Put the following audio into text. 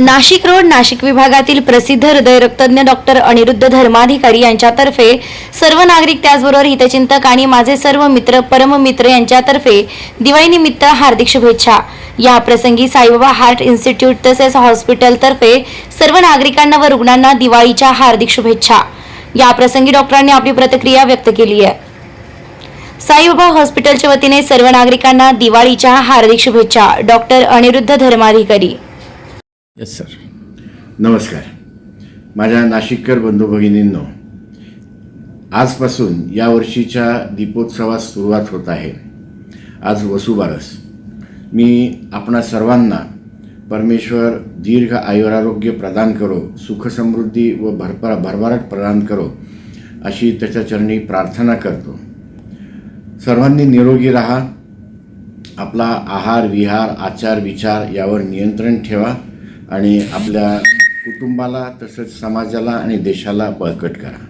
Nashik road Nashik विभागातील प्रसिद्ध हृदयरक्तज्ञ doctor Aniruddha Dharmadhikari यांच्यातर्फे सर्व नागरिक त्याचबरोबर हितचिंतक आणि माझे सर्व मित्र परममित्र यांच्यातर्फे दिवाळीनिमित्त हार्दिक शुभेच्छा. या प्रसंगी साईबाबा हार्ट इन्स्टिट्यूट तसेच हॉस्पिटलतर्फे सर्व नागरिकांना व रुग्णांना दिवाळीच्या हार्दिक शुभेच्छा. या प्रसंगी डॉक्टरांनी आपली प्रतिक्रिया व्यक्त केली आहे. साईबाबा हॉस्पिटलच्या वतीने सर्व नागरिकांना दिवाळीच्या हार्दिक शुभेच्छा. Doctor Aniruddha Dharmadhikari. Yes sir नमस्कार. माझ्या नाशिककर बंधू भगिनींनो आजपासून या वर्षीच्या दीपोत्सवास सुरुवात होत आहे. आज वसुबारस मी आपणा सर्वांना परमेश्वर दीर्घ आयुरारोग्य प्रदान करो सुखसमृद्धी व भरपरा भरभराट प्रदान करो अशी त्याच्या चरणी प्रार्थना करतो. सर्वांनी निरोगी राहा. आपला आहार विहार आचार विचार यावर नियंत्रण ठेवा. आणि आपल्या कुटुंबाला तसंच समाजाला आणि देशाला बळकट करा.